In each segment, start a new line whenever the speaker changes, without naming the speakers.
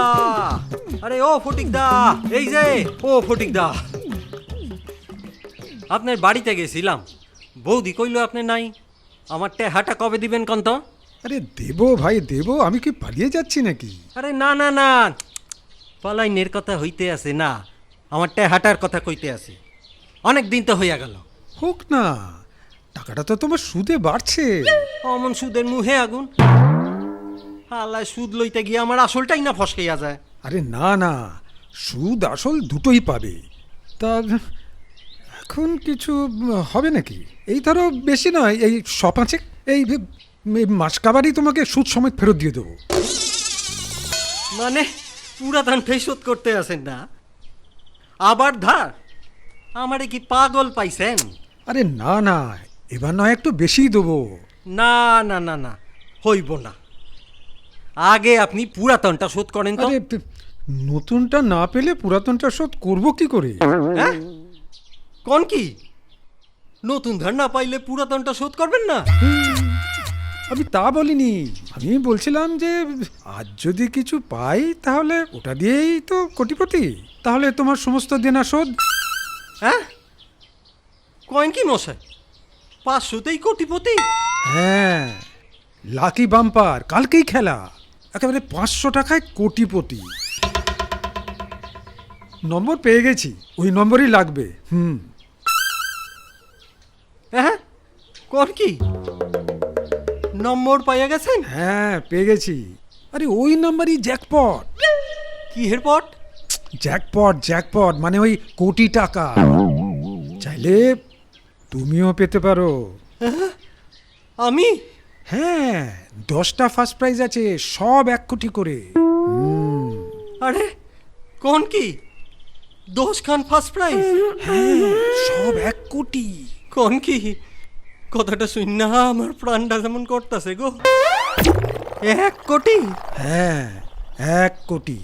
ফটিকদা। আরে ও ফটিকদা এই যে ও ফটিকদা। আপনার বাড়িতে গেছিলাম। বৌদি কইলো আপনি নাই। আমার টেহাটা কবে দিবেন কন্ত?
আরে দেব ভাই দেব আমি কি পালিয়ে যাচ্ছি নাকি?
আরে না না না। পালাইনের কথা হইতে আছে না। আমার টেহাটার কথা কইতে আছে। অনেক দিন তো হইয়া গেল।
হোক না টাকাটা তো তোমার সুদে বাড়ছে।
অমন সুদের মুহে আগুন। আল্লাহ সুদ লইতে গিয়ে আমার আসলটাই না ফসকাইয়া যায়।
আরে না না সুদ আসল দুটোই পাবে। তা এখন কিছু হবে নাকি? এই ধরো বেশি নয় এই শ পাঁচেক এই মাস কাবারই তোমাকে সুদ সমেত ফেরত দিয়ে দেবো।
মানে পুরা পুরাতনটাই শোধ করতে আছেন না? আবার ধার আমারে কি পাগল পাইছেন?
আরে না না এবার নয় একটু বেশিই দেবো।
না না না না হইব না। আগে আপনি পুরাতনটা শোধ করেন তো।
আরে নতুনটা না পেলে পুরাতনটা শোধ করব কি করে?
হ্যাঁ? কোন কি? নতুন ধার না পাইলে পুরাতনটা শোধ করবেন না?
আমি তা বলিনি। আমি বলছিলাম যে আজ যদি কিছু পাই তাহলে ওটা দিয়েই তো কোটিপতি। তাহলে তোমার সমস্ত দেনা শোধ।
হ্যাঁ? কয়েন কি মশাই? পাঁচশোতেই কোটিপতি?
হ্যাঁ লাকি বাম্পার কালকেই খেলা। একেবারে পাঁচশো টাকায় কোটিপতি। নম্বর পেয়ে গেছি ওই নম্বরই লাগবে হুম।
হ্যাঁ কোন কি? নম্বর পাইয়া গেছেন?
হ্যাঁ পেয়ে গেছি। আরে ওই নাম্বারই জ্যাকপট।
কি হেরপট
জ্যাকপট জ্যাকপট মানে ওই কোটি টাকা। চাইলে তুমিও পেতে পারো।
আমি?
হ্যাঁ দশটা ফার্স্ট প্রাইজ আছে সব এক কোটি করে।
আরে কোন কি? দোষ খান ফার্স্ট প্রাইজ
হ্যাঁ সব এক কোটি।
কোন কি? কথাটা শুন না আমার প্রাণটা যেমন করতেছে গো। এক কোটি?
হ্যাঁ এক কোটি।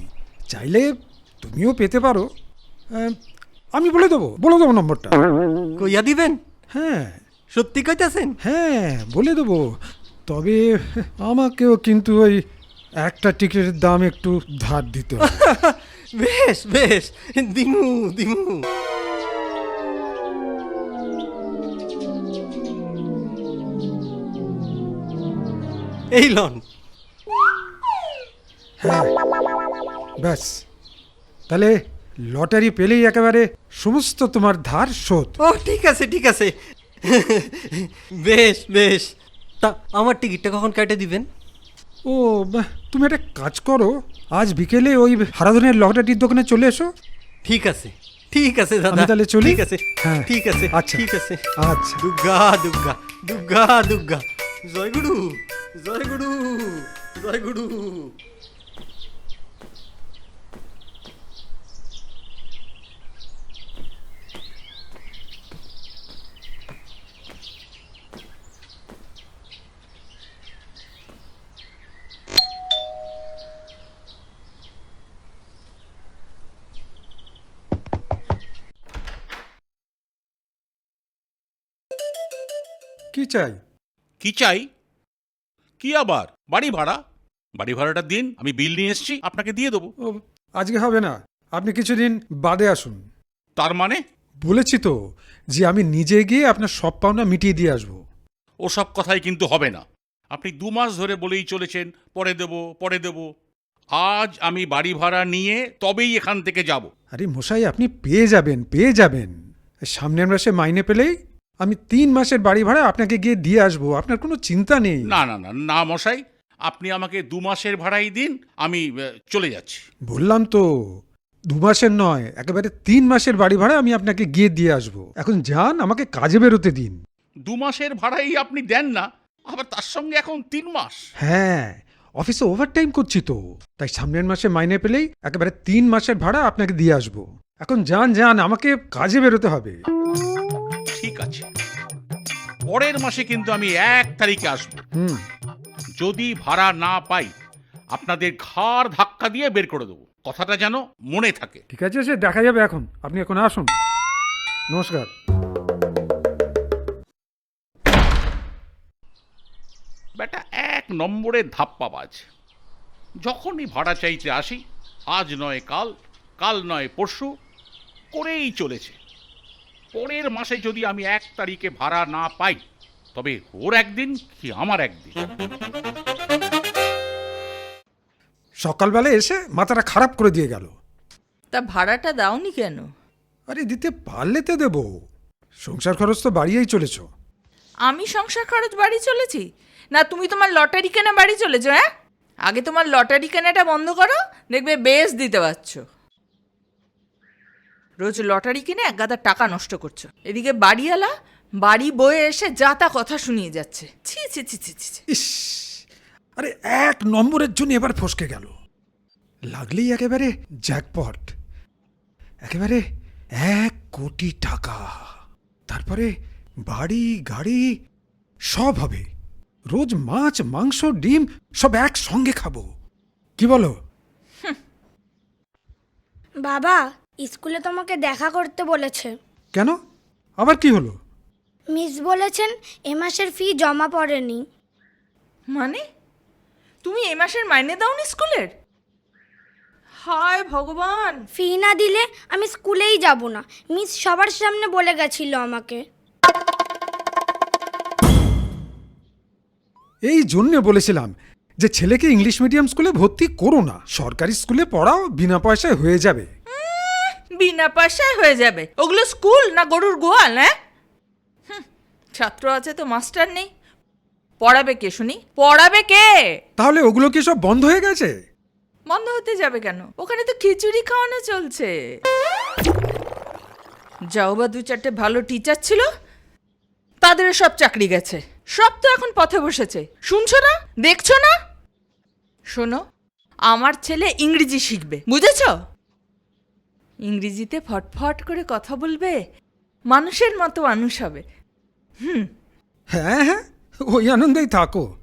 চাইলে তুমিও পেতে পারো। আমি বলে দেবো বলে দেবো নম্বরটা।
কইয়া দিবেন?
হ্যাঁ।
সত্যি কইতাছেন?
হ্যাঁ বলে দেবো। তবে আমাকেও কিন্তু ওই একটা টিকিটের দাম একটু ধার দিতে হবে।
বেশ বেশ। দিমু দিমু। এই লন।
হ্যাঁ ব্যাস। তাহলে লটারি পেলেই একেবারে সমস্ত তোমার ধার শোধ।
ও ঠিক আছে ঠিক আছে। বেশ বেশ। তা আমার টিকিটটা কখন কেটে দিবেন?
ও বাহ, তুমি একটা কাজ করো। আজ বিকেলে ওই হারাধনের লকডাটির দোকানে চলে এসো।
ঠিক আছে ঠিক আছে দাদা।
তাহলে চলি?
ঠিক আছে
হ্যাঁ।
ঠিক আছে
আচ্ছা।
ঠিক আছে।
আচ্ছা।
দুর্গা দুর্গা দুর্গা দুর্গা জয় গুরু জয় গুরু জয় গুরু
কি চাই?
কি চাই? কি আবার? বাড়ি ভাড়া? বাড়ি ভাড়াটা দিন আমি বিল নিয়ে এসেছি আপনাকে দিয়ে দেবো।
ও আজকে হবে না। আপনি কিছুদিন বাদে আসুন।
তার মানে?
বলেছি তো যে আমি নিজে গিয়ে আপনার সব পাওনা মিটিয়ে দিয়ে আসব।
ওসব কথাই কিন্তু হবে না। আপনি দু মাস ধরে বলেই চলেছেন পরে দেব পরে দেব। আজ আমি বাড়ি ভাড়া নিয়ে তবেই এখান থেকে যাব।
আরে মশাই আপনি পেয়ে যাবেন পেয়ে যাবেন। সামনের মাসে মাইনে পেলেই আমি তিন মাসের বাড়ি ভাড়া আপনাকে গিয়ে দিয়ে আসব আপনার কোনো চিন্তা নেই।
না না না না মশাই আপনি আমাকে দু মাসের ভাড়াই দিন আমি আহ, চলে যাচ্ছি।
বললাম তো দু মাসের নয় একেবারে তিন মাসের বাড়ি ভাড়া আমি আপনাকে গিয়ে দিয়ে আসব। এখন যান আমাকে কাজে বেরোতে দিন।
দু মাসের ভাড়াই আপনি দেন না আবার তার সঙ্গে এখন তিন মাস।
হ্যাঁ অফিসে ওভারটাইম করছি তো তাই সামনের মাসে মাইনে পেলেই একেবারে তিন মাসের ভাড়া আপনাকে দিয়ে আসব। এখন যান যান আমাকে কাজে বেরোতে হবে।
আছে। পরের মাসে কিন্তু আমি এক তারিখে আসব। যদি ভাড়া না পাই আপনাদের ঘাড় ধাক্কা দিয়ে বের করে দেবো। কথাটা যেন মনে থাকে।
ঠিক আছে সে দেখা যাবে এখন। আপনি এখন আসুন। নমস্কার।
বেটা এক নম্বরে ধাপ্পাবাজ যখনই ভাড়া চাইতে আসি আজ নয় কাল কাল নয় পরশু করেই চলেছে। পরের মাসে যদি আমি এক তারিখে ভাড়া না পাই তবে ওর একদিন কি আমার একদিন?
সকালবেলা এসে মাথাটা খারাপ করে দিয়ে গেল।
তা ভাড়াটা দাওনি কেন?
আরে দিতে পারলে তো দেবো। সংসার খরচ তো বাড়িয়েই চলেছ।
আমি সংসার খরচ বাড়ি চলেছি? না তুমি তোমার লটারি কেনা বাড়ি চলেছো হ্যাঁ? আগে তোমার লটারি কেনাটা বন্ধ করো দেখবে বেশ দিতে পারছ। রোজ লটারি কিনে এক গাদা টাকা নষ্ট করছ। এদিকে বাড়িওয়ালা বাড়ি বয়ে এসে যা তা কথা শুনিয়ে যাচ্ছে। ছি ছি ছি ছি ছি।
ইস আরে এক নম্বরের জন্য এবার ফসকে গেল। লাগলেই একেবারে জ্যাকপট। একেবারে এক কোটি টাকা। তারপরে বাড়ি গাড়ি সব হবে। রোজ মাছ মাংস ডিম সব একসঙ্গে খাব। কি বলো?
বাবা স্কুলে তোমাকে দেখা করতে বলেছে।
কেন? আবার কি হলো?
মিস বলেছেন এ মাসের ফি জমা পড়েনি।
মানে? তুমি এ মাসের মাইনে দাওনি স্কুলের? হায় ভগবান!
ফি না দিলে আমি স্কুলেই যাব না। মিস সবার সামনে বলে গেছিল আমাকে।
এই জন্য বলেছিলাম যে ছেলেকে ইংলিশ মিডিয়াম স্কুলে ভর্তি করো না। সরকারি স্কুলে পড়াও বিনা পয়সায় হয়ে যাবে।
বিনা পয়সায় হয়ে যাবে। ওগুলো স্কুল না গরুর গোয়াল হ্যাঁ? ছাত্র আছে তো মাস্টার নেই। পড়াবে কে শুনি? পড়াবে কে?
তাহলে ওগুলো কি সব বন্ধ হয়ে গেছে?
বন্ধ হতে যাবে কেন? ওখানে তো খিচুড়ি খাওয়ানো চলছে। যাও বা দু চারটে ভালো টিচার ছিল। তাদের সব চাকরি গেছে। সব তো এখন পথে বসেছে। শুনছো না? দেখছ না? শোনো আমার ছেলে ইংরেজি শিখবে। বুঝেছ? ইংরেজিতে ফটফট করে কথা বলবে? মানুষের মতো মানুষ হবে। হুম।
হ্যাঁ হ্যাঁ ওই আনন্দেই থাকো।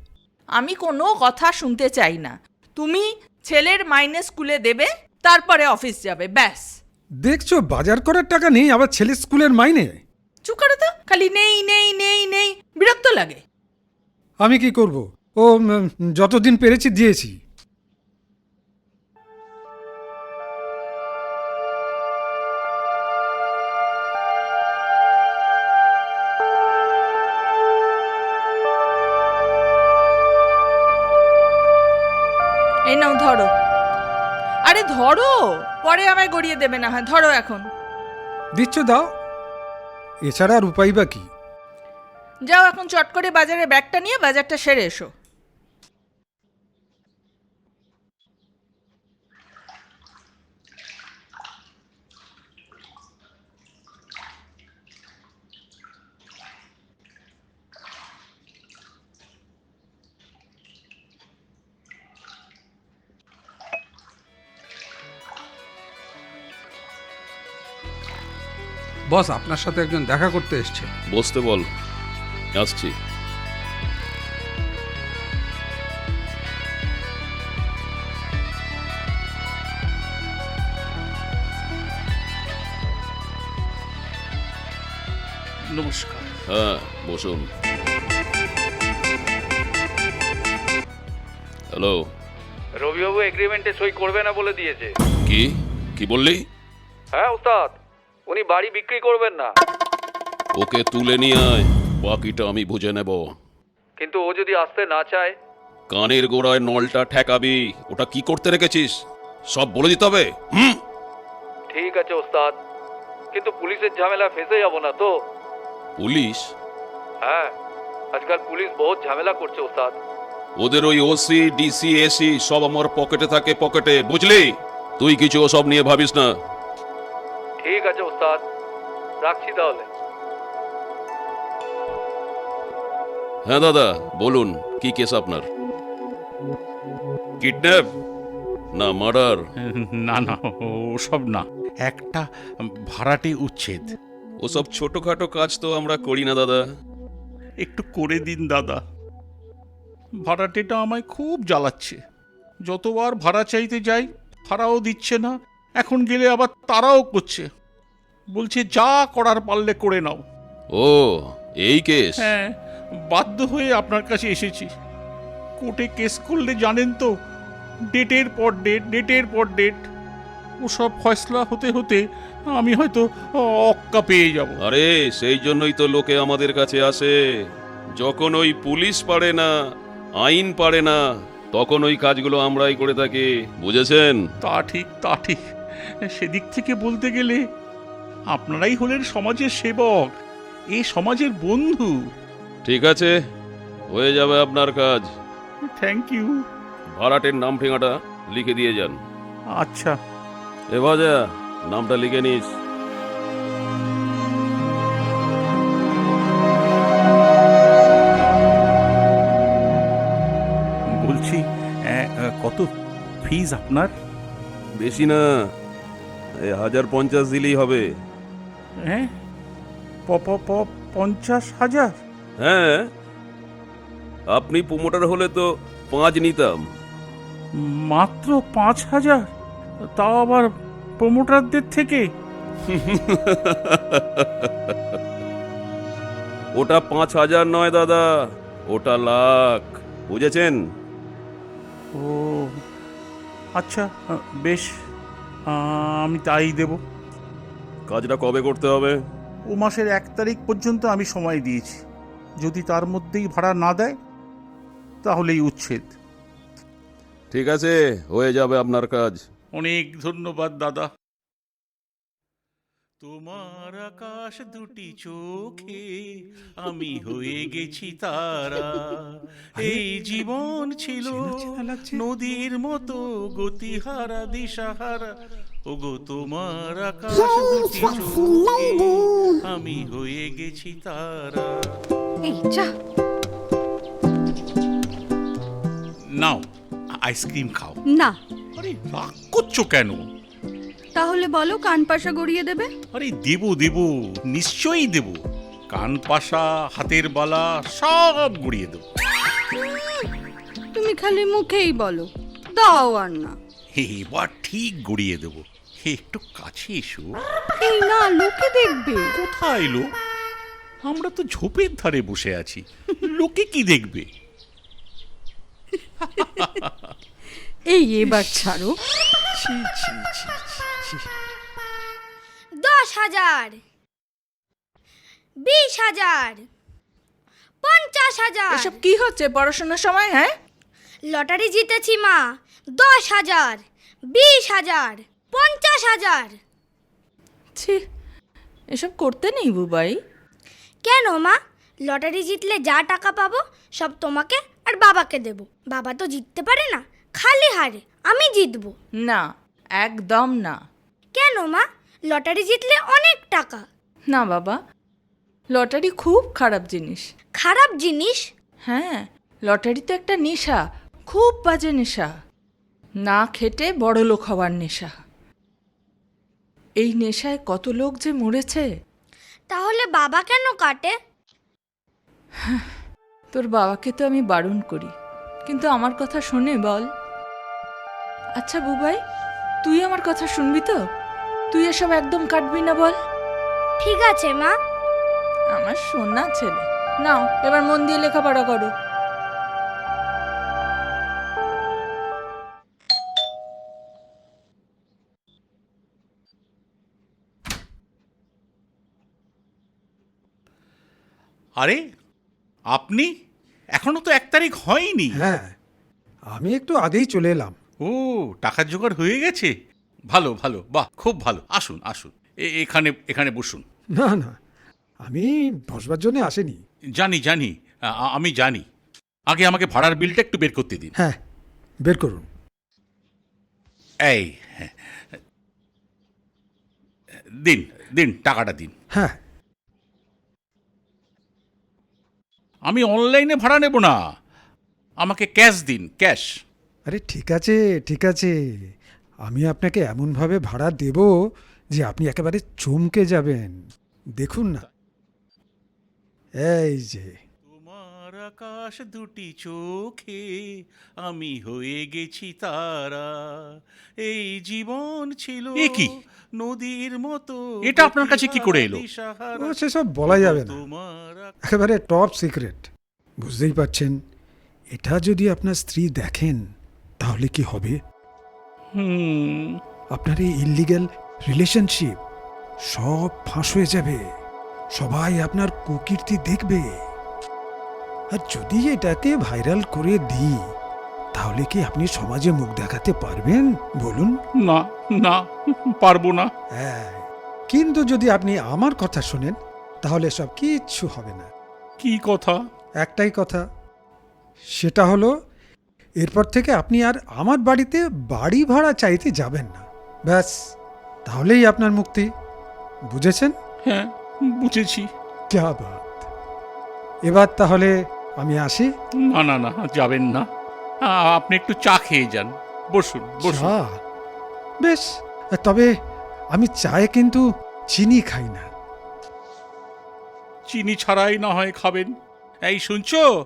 আমি কোনো কথা শুনতে চাই না। তুমি ছেলের মাইনে স্কুলে দেবে তারপরে অফিস যাবে ব্যাস।
দেখছ বাজার করার টাকা নেই আবার ছেলে স্কুলের মাইনে?
চুপ করো তো খালি নেই নেই নেই নেই বিরক্ত লাগে।
আমি কি করব? ও উম, যতদিন পেরেছি দিয়েছি।
ধরো। পরে আমায় গড়িয়ে দেবে না হয় ধরো এখন।
দিচ্ছ দাও। এছাড়া আর উপায় বা কি?
যাও এখন চট করে বাজারে ব্যাগটা নিয়ে বাজারটা সেরে এসো।
বস আপনার সাথে একজন দেখা করতে এসছে।
বসতে বল। আসছি।
নমস্কার।
হ্যাঁ বসুন। হ্যালো।
রবিবাবু এগ্রিমেন্টে সই করবে না বলে দিয়েছে।
কি? কি বললি?
হ্যাঁ ওস্তাদ উনি বাড়ি বিক্রি করবেন না।
ওকে তুলে নিয়ে আয় বাকিটা আমি বুঝে নেব।
কিন্তু ও যদি আসতে না চায়?
কানের গোড়ায় নলটা ঠেকাবি ওটা কি করতে রেখেছিস? সব বলে দিতে হবে হুম?
ঠিক আছে ওস্তাদ। কিন্তু পুলিশের ঝামেলা ফেসে যাব না তো।
পুলিশ?
হ্যাঁ আজকাল পুলিশ বহুত ঝামেলা করছে ওস্তাদ।
ওদের ওই ওসি ডিসি এসি সব আমার পকেটে থাকে পকেটে বুঝলি? তুই কিছু ওসব নিয়ে ভাবিস না।
ঠিক আছে ওস্তাদ। রাখছি তাহলে।
হ্যাঁ দাদা বলুন কি কেস আপনার? কিডন্যাপ? না মার্ডার।
না না ওসব না। একটা ভাড়াটে উচ্ছেদ।
ওসব ছোটখাটো কাজ তো আমরা করি না দাদা।
একটু করে দিন দাদা। ভাড়াটেটা আমায় খুব জ্বালাচ্ছে। যতবার ভাড়া চাইতে যাই ভাড়াও দিচ্ছে না। এখন গেলে আবার তারাও করছে। বলছে যা করার পারলে করে নাও।
ও এই কেস?
হ্যাঁ বাধ্য হয়ে আপনার কাছে এসেছি। কোর্টে কেস করলে জানেন তো ডেটের পর ডেট ডেটের পর ডেট। ওসব ফয়সলা হতে হতে আমি হয়তো অক্কা পেয়ে যাব।
আরে সেই জন্যই তো লোকে আমাদের কাছে আসে। যখন ওই পুলিশ পারে না আইন পারে না তখন ওই কাজগুলো আমরাই করে থাকি বুঝেছেন?
তা ঠিক তা ঠিক। সেদিক থেকে বলতে গেলে আপনারাই হলেন সমাজের সেবক এ সমাজের বন্ধু।
ঠিক আছে হয়ে যাবে আপনার কাজ।
থ্যাংক ইউ
ভাড়াটের নাম ঠিকাটা লিখে দিয়ে যান।
আচ্ছা।
এ ভাজা নামটা লিখে নিস।
বলছি কত ফিজ আপনার?
বেশি না। এই হাজার পঞ্চাশ দিলেই হবে।
হ্যাঁ? প প- প- পঞ্চাশ হাজার?
হ্যাঁ। আপনি প্রোমোটার হলে তো পাঁচ নিতাম।
মাত্র পাঁচ হাজার? তাও আবার প্রমোটারদের থেকে?
ওটা পাঁচ হাজার নয় দাদা ওটা লাখ। বুঝেছেন?
ও আচ্ছা বেশ। আমি তাই দেব।
কাজটা কবে করতে হবে?
ও মাসের এক তারিখ পর্যন্ত আমি সময় দিয়েছি। যদি তার মধ্যেই ভাড়া না দেয় তাহলেই উচ্ছেদ।
ঠিক আছে হয়ে যাবে আপনার কাজ।
অনেক ধন্যবাদ দাদা। তোমার আকাশ দুটি চোখে আমি হয়ে গেছি তারা। এই জীবন ছিল। নদীর মতো গতিহারা দিশাহারা। ওগো তোমার আকাশ দুটি চোখে আমি হয়ে গেছি তারা।
এই যা।
নাও আইসক্রিম খাও।
না।
আরে রাগ করছ কেন?
তাহলে বলো কান পাশা গড়িয়ে দেবে?
আরে দেব দেব নিশ্চয়ই দেব। কান পাশা হাতের বালা সব গড়িয়ে দেব।
তুমি খালি মুখেই বলো দাও আর না।
হে এবার ঠিক গড়িয়ে দেব। হে একটু কাছে এসো।
এই না লোকে দেখবে।
কোথায় এলো আমরা তো ঝোপের ধারে বসে আছি। লোকে কি দেখবে?
এই এবার ছাড়ো।
ছি ছি ছি।
হাজার। বিশ হাজার। পঞ্চাশ হাজার।
এসব কি হচ্ছে? পড়াশোনার সময় হ্যাঁ?
লটারি জিতেছি মা। দশ হাজার। বিশ হাজার। পঞ্চাশ হাজার।
ছি এসব করতে নেই বুবাই।
কেন মা? লটারি জিতলে যা টাকা পাবো সব তোমাকে আর বাবাকে দেব। বাবা তো জিততে পারে না। খালি হারে আমি জিতবো।
না একদম না।
কেন মা? লটারি জিতলে অনেক টাকা।
না বাবা লটারি খুব খারাপ জিনিস।
খারাপ জিনিস?
হ্যাঁ লটারি তো একটা নেশা খুব বাজে নেশা। না খেটে বড় লোক হওয়ার নেশা। এই নেশায় কত লোক যে মরেছে?
তাহলে বাবা কেন কাটে?
তোর বাবাকে তো আমি বারণ করি কিন্তু আমার কথা শোনে বল। আচ্ছা বুবাই তুই আমার কথা শুনবি তো? তুই এসব একদম কাটবি না বল।
ঠিক আছে মা।
আমার সোনা ছেলে। নাও এবার মন দিয়ে লেখাপড়া করো।
আরে আপনি? এখনও তো এক তারিখ হয়নি।
হ্যাঁ আমি একটু আগেই চলে এলাম।
ও টাকার জোগাড় হয়ে গেছে। ভালো ভালো বাহ খুব ভালো। আসুন আসুন। এখানে এখানে বসুন।
না না আমি বসবার জন্য আসেনি।
জানি জানি আ- আমি জানি। আগে আমাকে ভাড়ার বিলটা একটু বের করতে দিন।
হ্যাঁ বের করুন।
এই হ্যাঁ। দিন দিন টাকাটা দিন।
হ্যাঁ।
আমি অনলাইনে ভাড়া নেব না। আমাকে ক্যাশ দিন ক্যাশ।
আরে ঠিক আছে ঠিক আছে। আমি আপনাকে এমনভাবে ভাড়া দেব যে আপনি একেবারে চমকে যাবেন। দেখুন না। এই যে।
তোমার আকাশ দুটি চোখে আমি হয়ে গেছি তারা। এই জীবন ছিল
এ কি?
নদীর মতো
এটা আপনার কাছে কি করে এলো?
ও সেসব বলা যাবে না।
তোমার
একেবারে টপ সিক্রেট বুঝতেই পারছেন? এটা যদি আপনার স্ত্রী দেখেন তাহলে কি হবে?
হুম।
আপনার এই ইলিগ্যাল রিলেশনশিপ সব ফাঁস হয়ে যাবে। সবাই আপনার কুকীর্তি দেখবে। আর যদি এটাকে ভাইরাল করে দিই তাহলে কি আপনি সমাজে মুখ দেখাতে পারবেন? বলুন।
না না পারব না।
হ্যাঁ কিন্তু যদি আপনি আমার কথা শোনেন তাহলে সব কিচ্ছু হবে না।
কি কথা?
একটাই কথা সেটা হলো এরপর থেকে আপনি আর আমার বাড়িতে বাড়ি ভাড়া চাইতে যাবেন না। ব্যাস তাহলেই আপনার মুক্তি। বুঝেছেন?
হ্যাঁ বুঝেছি।
ক্যা বাত। এবার তাহলে আমি আসি।
না না না যাবেন না। আপনি একটু চা খেয়ে যান। বসুন বসুন।
চা? বেশ তবে আমি চায়ে কিন্তু চিনি খাই না।
চিনি ছাড়াই না হয় খাবেন। এই শুনছো?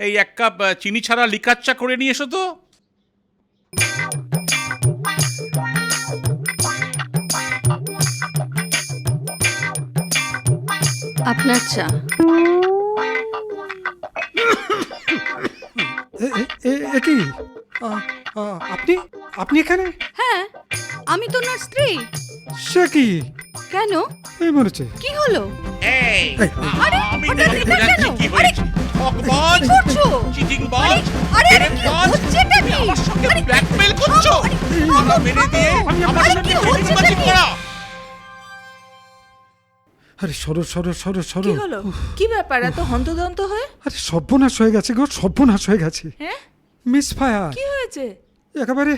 এই এক কাপ চিনি ছাড়া লিকার চা করে নিয়ে এসো তো।
আপনার চা।
কি? আপনি? আপনি এখানে?
হ্যাঁ আমি তো ওনার স্ত্রী।
সে কি?
কেন?
এই মরেছে।
কি হলো?
এই
আরে,
যাচ্ছি
কেন?
কি
আরে,
হয়েছে? ঠকবাজ চিটিংবাজ
আরে, আরে, কি
প্রেমবাজ,
হচ্ছেটা কি?
আমার সঙ্গে ব্ল্যাকমেল করছ? টাকা মেরে দিয়ে আমার সঙ্গে চিটিংবাজি করা?
আরে সরো সরো সরো সরো।
কি হলো? কি ব্যাপার? এত হন্তদন্ত হয়ে?
আরে সর্বনাশ হয়ে গেছে গো সর্বনাশ হয়ে গেছে।
হ্যাঁ?
Misfire.
কি হয়েছে?
একেবারে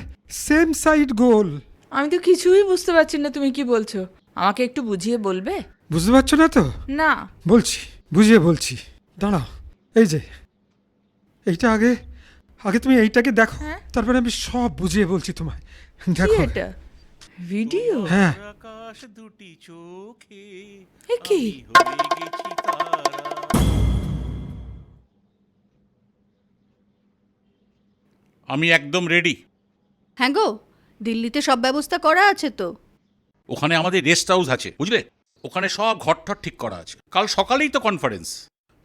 সেম সাইড গোল
আমি তো কিছুই বুঝতে পারছি না তুমি কি বলছো? আমাকে একটু বুঝিয়ে বলবে?
বুঝতে পারছ না তো?
না।
বলছি বুঝিয়ে বলছি। দাঁড়াও। এই যে এইটা আগে আগে তুমি এইটাকে দেখো
হ্যাঁ?
তারপরে আমি সব বুঝিয়ে বলছি তোমায়। দেখো।
এটা? ভিডিও?
হ্যাঁ।
আকাশ দুটি চোখে
এ কি?
হয়ে আমি একদম রেডি
হ্যাঁ গো দিল্লিতে সব ব্যবস্থা করা আছে তো।
ওখানে আমাদের রেস্ট হাউস আছে বুঝলে? ওখানে সব ঘরটর ঠিক করা আছে। কাল সকালেই তো কনফারেন্স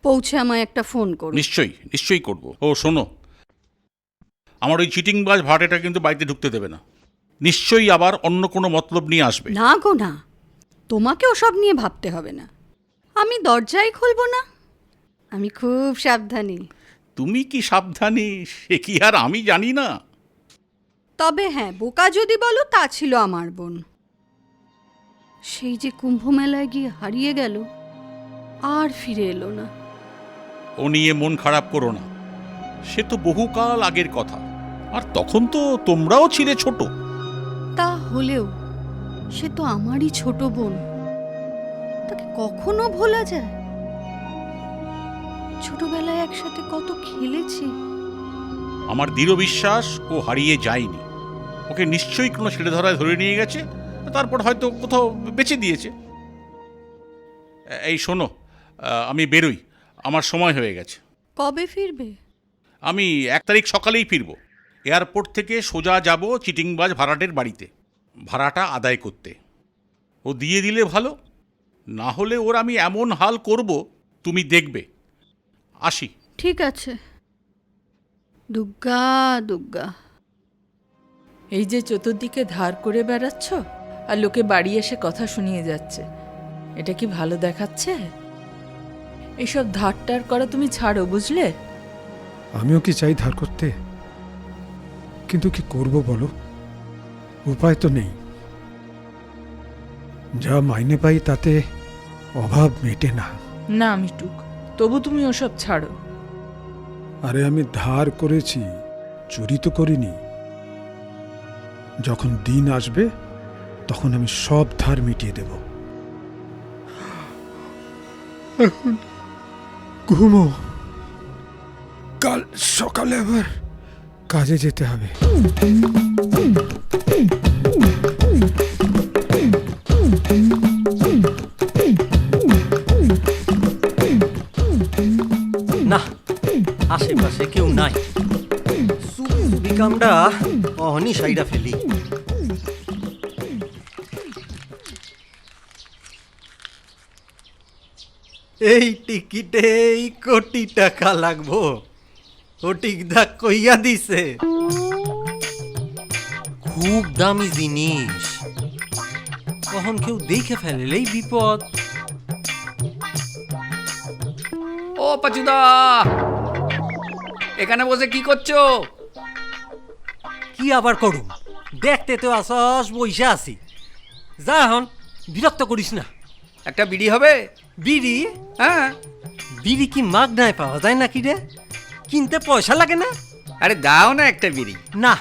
পৌঁছে আমায় একটা ফোন করো
নিশ্চয়ই নিশ্চয়ই করব। ও শোনো। আমার ওই চিটিং চিটিংবাজ ভাড়াটা কিন্তু বাড়িতে ঢুকতে দেবে না। নিশ্চয়ই আবার অন্য কোনো মতলব নিয়ে আসবে।
না গো না। তোমাকে ওসব নিয়ে ভাবতে হবে না। আমি দরজাই খুলবো না। আমি খুব সাবধানী।
তুমি কি সাবধানী? সে কি আর আমি জানি না।
তবে হ্যাঁ বোকা যদি বলো তা ছিল আমার বোন। সেই যে কুম্ভ মেলায় গিয়ে হারিয়ে গেল আর ফিরে এলো না।
ও নিয়ে মন খারাপ করো না। সে তো বহুকাল আগের কথা। আর তখন তো তোমরাও ছিলে ছোট।
তা হলেও সে তো আমারই ছোট বোন। তাকে কখনো ভোলা যায়? ছোটবেলায় একসাথে কত খেলেছি।
আমার দৃঢ় বিশ্বাস ও হারিয়ে যায়নি। ওকে নিশ্চয়ই কোনো ছেলে ধরায় ধরে নিয়ে গেছে তারপর হয়তো কোথাও বেঁচে দিয়েছে। এই শোনো আমি বেরোই। আমার সময় হয়ে গেছে।
কবে ফিরবে?
আমি এক তারিখ সকালেই ফিরব। এয়ারপোর্ট থেকে সোজা যাব চিটিংবাজ ভাড়াটের বাড়িতে। ভাড়াটা আদায় করতে। ও দিয়ে দিলে ভালো। না হলে ওর আমি এমন হাল করব তুমি দেখবে। আসি।
ঠিক আছে। দুগ্গা দুগ্গা।
এই যে চতুর্দিকে ধার করে বেড়াচ্ছ আর লোকে বাড়ি এসে কথা শুনিয়ে যাচ্ছে এটা কি ভালো দেখাচ্ছে? এসব ধারটার করা তুমি ছাড়ো বুঝলে?
আমিও কি চাই ধার করতে? কিন্তু কি করব বলো? উপায় তো নেই। যা মাইনে পাই তাতে অভাব মেটে না।
না মিটুক তবু তুমি ওসব ছাড়ো।
আরে আমি ধার করেছি চুরি তো করিনি। যখন দিন আসবে তখন আমি সব ধার মিটিয়ে দেব। এখন ঘুমো। কাল সকালে আবার কাজে যেতে হবে।
না, আশেপাশে কেউ নাই। বিকামটা অহনি সাইডা ফেলি। এই টিকিটেই কোটি টাকা লাগবো। দাগ কইয়া দিছে। খুব দামি জিনিস। কখন কেউ দেখে ফেলেলেই বিপদ।
ও পাচুদা এখানে বসে কি করছ?
কি আবার করুম? দেখতে তো আসস বইসা আছি। যা হন বিরক্ত করিস না।
একটা বিড়ি হবে?
বিড়ি?
হ্যাঁ।
বিড়ি কি মাগনায় পাওয়া যায় নাকি রে? কিনতে পয়সা লাগে না?
আরে দাও না একটা বিড়ি।
না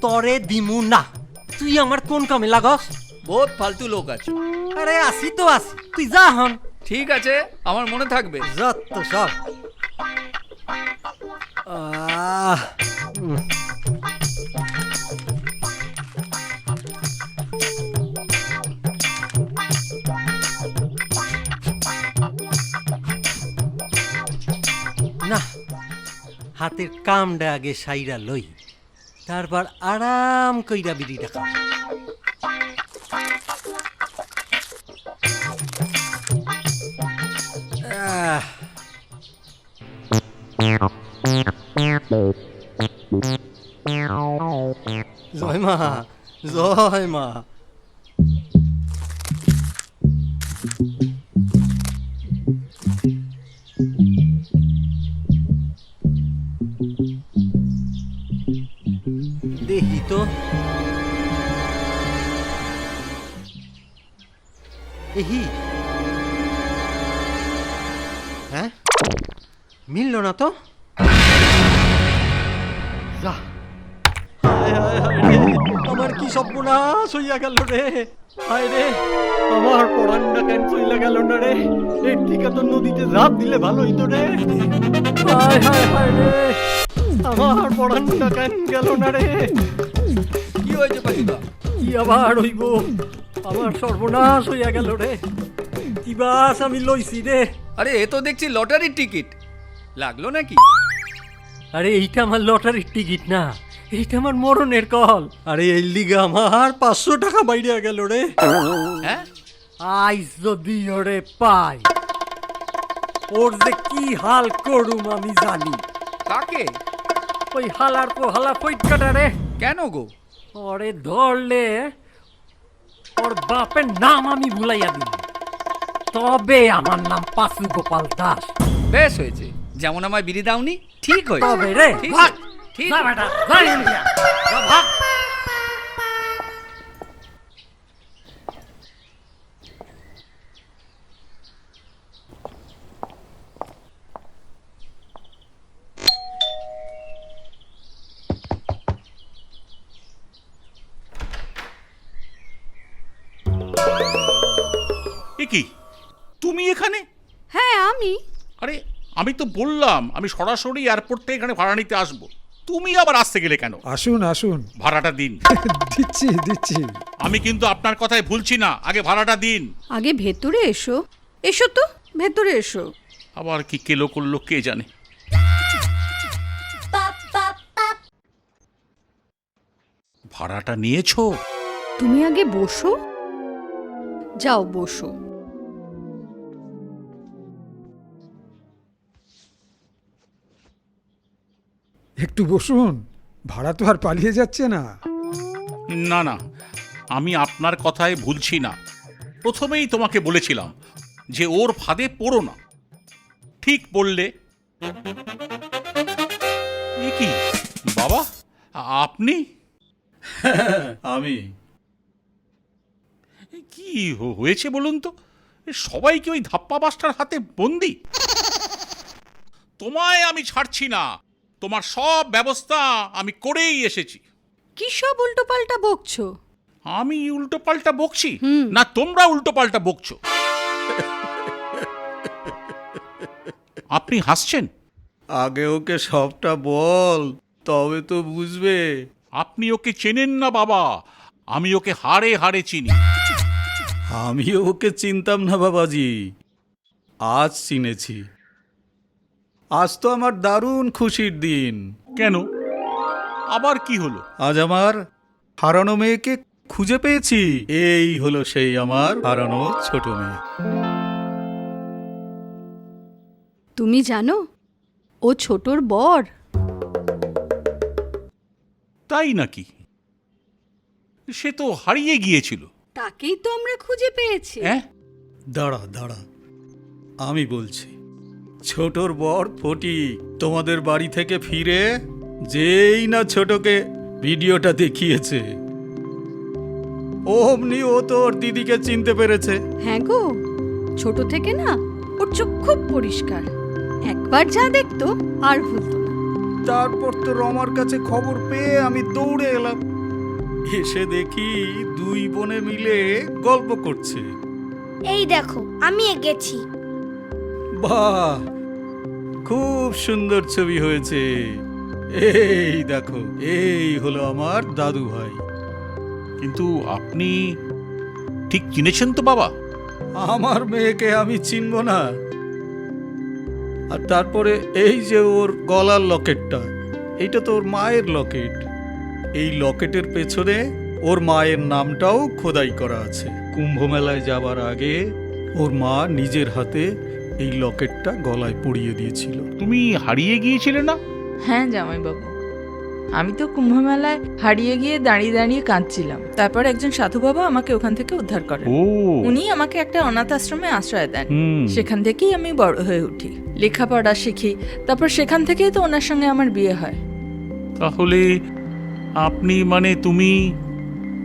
তরে দিমু না। তুই আমার কোন কামে লাগস?
বহুত ফালতু লোক আছে।
আরে আসি তো আসি তুই যা হন।
ঠিক আছে আমার মনে থাকবে।
যত সব। আহ, হাতের কামটা আগে সাইরা লই তারপর আরাম কইরা বিড়িটা খাও জয় মা জয় মা। দেখি এহি। হ্যাঁ? মিলল না তো? আমার কি সর্বনাশ হইয়া গেল রে? হায় রে, আমার পড়ানটা কেন চইলা গেল না রে? এর থেকে তো নদীতে ঝাঁপ দিলে ভালো হইতো রে। হায় হায় হায়, রে। আমার পড়ানটা কেন গেল না রে?
কি হয়েছে পাচুদা
কি আবার হইব? আমার সর্বনাশ হইয়া গেল রে। কি বাস আমি লইছি রে?
আরে এ তো দেখছি লটারির টিকিট। লাগল নাকি?
আরে এইটা আমার লটারির টিকিট না। এইটা আমার মরণের কল। আরে এই লিগা আমার পাঁচশো টাকা বাইরে গেল রে।
হ্যাঁ?
আইস যদি ওরে পাই। ওর যে কি হাল করুম আমি জানি।
কাকে?
ওই হালার পো হালা পৈটকাটা রে।
কেন গো?
ওরে ধরলে ওর বাপের নাম আমি ভুলাইয়া দিব তবে আমার নাম পাশু গোপাল দাস।
বেশ হয়েছে যেমন আমায় বিড়ি দাওনি ঠিক হয়েছে।
তবে রে
ঠিক ঠিক আছে।
বেটা ভাগ।
আমি
তো বললাম আমি সরাসরি এয়ারপোর্ট থেকে এখানে ভাড়া নিতে আসব। তুমি আবার আসতে গেলে কেন?
আসুন আসুন।
ভাড়াটা দিন।
দিচ্ছি দিচ্ছি।
আমি কিন্তু আপনার কথায় ভুলছি না। আগে ভাড়াটা দিন।
আগে ভেতরে এসো। এসো তো ভেতরে এসো।
আবার কি কেলো করল কে জানে? ভাড়াটা নিয়েছো?
তুমি আগে বসো। যাও বসো।
একটু বসুন ভাড়া তো আর পালিয়ে যাচ্ছে না।
না না আমি আপনার কথায় ভুলছি না। প্রথমেই তোমাকে বলেছিলাম যে ওর ফাঁদে পড়ো না। ঠিক বললে। এ কি বাবা আপনি?
আমি।
কি হয়েছে বলুন তো? এ সবাই কি ওই ধাপ্পা বাসটার হাতে বন্দি। তোমায় আমি ছাড়ছি না। তোমার সব ব্যবস্থা আমি করেই এসেছি।
কি সব উল্টোপাল্টা বকছো?
আমি উল্টো পাল্টা বকছি না তোমরা উল্টো পাল্টা বকছো। আপনি হাসছেন?
আগে ওকে সবটা বল তবে তো বুঝবে।
আপনি ওকে চেনেন না বাবা আমি ওকে হাড়ে হাড়ে চিনি।
আমিও ওকে চিনতাম না বাবাজি। আজ চিনেছি। আজ তো আমার দারুণ খুশির দিন।
কেন? আবার কি হলো?
আজ আমার হারানো মেয়েকে খুঁজে পেয়েছি। এই হলো সেই আমার হারানো ছোট মেয়ে।
তুমি জানো ও ছোটর বর।
তাই নাকি? সে তো হারিয়ে গিয়েছিল।
তাকেই তো আমরা খুঁজে পেয়েছি।
হ্যাঁ?
দাঁড়া দাঁড়া। আমি বলছি ছোটর বর ফটি তোমাদের বাড়ি থেকে ফিরে যেই না ছোটকে ভিডিওটা দেখিয়েছে। অমনি ও তো ওর দিদিকে চিনতে পেরেছে।
হ্যাঁ গো ছোট থেকে না ওর চোখ খুব পরিষ্কার। একবার যা দেখতো আর ভুলতো না।
তারপর তো রমার কাছে খবর পেয়ে আমি দৌড়ে এলাম। এসে দেখি দুই বোনে মিলে গল্প করছে।
এই দেখো আমি গেছি।
বাহ! খুব সুন্দর ছবি হয়েছে। এই দেখো এই হলো আমার দাদু ভাই।
কিন্তু আপনি ঠিক চিনেছেন তো বাবা?
আমার মেয়েকে আমি চিনব না। আর তারপরে এই যে ওর গলার লকেটটা এইটা তো ওর মায়ের লকেট। এই লকেটের পেছনে ওর মায়ের নামটাও খোদাই করা আছে। কুম্ভ মেলায় যাবার আগে ওর মা নিজের হাতে এই লকেটটা গলায় পরিয়ে দিয়েছিল।
তুমি হারিয়ে গিয়েছিলে না?
হ্যাঁ জামাইবাবু। আমি তো কুম্ভমেলায় হারিয়ে গিয়ে দাঁড়িয়ে দাঁড়িয়ে কাঁদছিলাম। তারপর একজন সাধু বাবা আমাকে ওখান থেকে উদ্ধার করেন।
ও।
উনি আমাকে একটা অনাথ আশ্রমে আশ্রয় দেন।
হুম।
সেখান থেকেই আমি বড় হয়ে উঠি। লেখাপড়া শিখি। তারপর সেখান থেকেই তো ওনার সঙ্গে আমার বিয়ে হয়।
তাহলে আপনি মানে তুমি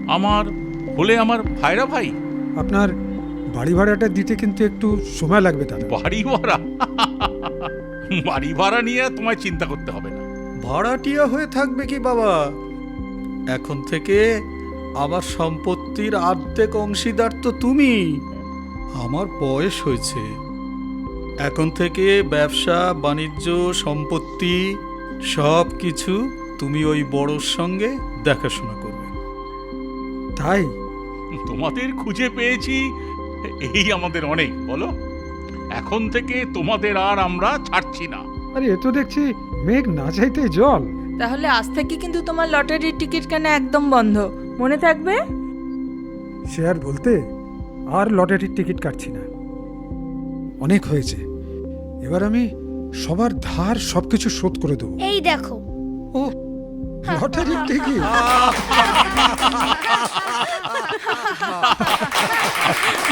আমার হলে আমার ভাইরা ভাই?
আপনার বাড়ি ভাড়াটা দিতে কিন্তু একটু সময় লাগবে দাদা।
বাড়ি ভাড়া বাড়ি ভাড়া নিয়ে তোমায় চিন্তা করতে হবে না।
ভাড়াটিয়া হয়ে থাকবে কি বাবা? এখন থেকে আমার সম্পত্তির আর্ধেক অংশীদার তো তুমি। আমার বয়স হয়েছে। এখন থেকে ব্যবসা বাণিজ্য সম্পত্তি সব কিছু তুমি ওই বড়োর সঙ্গে দেখাশোনা করবে।
তাই?
তোমাদের খুঁজে পেয়েছি এই আমাদের অনেক বলো। এখন থেকে তোমাদের আর আমরা ছাড়ছি না।
আরে এ তো দেখছি মেঘ না চাইতে জল।
তাহলে আজ থেকে কিন্তু তোমার লটারির টিকিট কেনা একদম বন্ধ। মনে থাকবে?
সে আর বলতে আর লটারির টিকিট কাটছি না। অনেক হয়েছে। এবার আমি সবার ধার সবকিছু শোধ করে দেবো।
এই দেখো।
ও লটারির টিকিট।